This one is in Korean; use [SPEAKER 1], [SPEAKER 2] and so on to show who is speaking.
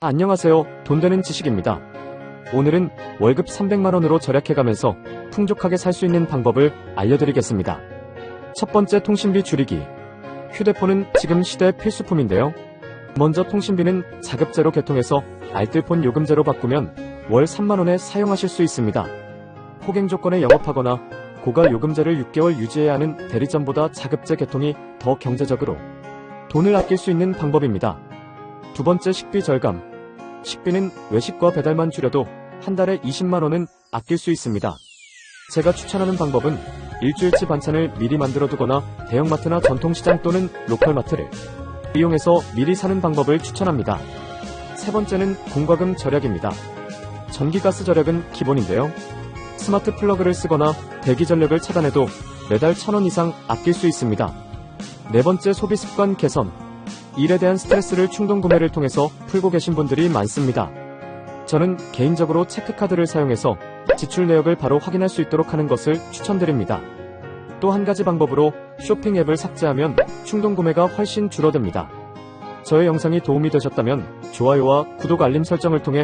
[SPEAKER 1] 안녕하세요. 돈 되는 지식입니다. 오늘은 월급 300만원으로 절약해가면서 풍족하게 살 수 있는 방법을 알려드리겠습니다. 첫 번째 통신비 줄이기. 휴대폰은 지금 시대의 필수품인데요. 먼저 통신비는 자급제로 개통해서 알뜰폰 요금제로 바꾸면 월 3만원에 사용하실 수 있습니다. 폭행 조건에 영업하거나 고가 요금제를 6개월 유지해야 하는 대리점보다 자급제 개통이 더 경제적으로 돈을 아낄 수 있는 방법입니다. 두 번째 식비 절감. 식비는 외식과 배달만 줄여도 한 달에 20만원은 아낄 수 있습니다. 제가 추천하는 방법은 일주일치 반찬을 미리 만들어 두거나 대형마트나 전통시장 또는 로컬마트를 이용해서 미리 사는 방법을 추천합니다. 세 번째는 공과금 절약입니다. 전기가스 절약은 기본인데요. 스마트 플러그를 쓰거나 대기 전력을 차단해도 매달 1000원 이상 아낄 수 있습니다. 네 번째 소비 습관 개선. 일에 대한 스트레스를 충동 구매를 통해서 풀고 계신 분들이 많습니다. 저는 개인적으로 체크카드를 사용해서 지출 내역을 바로 확인할 수 있도록 하는 것을 추천드립니다. 또 한 가지 방법으로 쇼핑 앱을 삭제하면 충동 구매가 훨씬 줄어듭니다. 저의 영상이 도움이 되셨다면 좋아요와 구독 알림 설정을 통해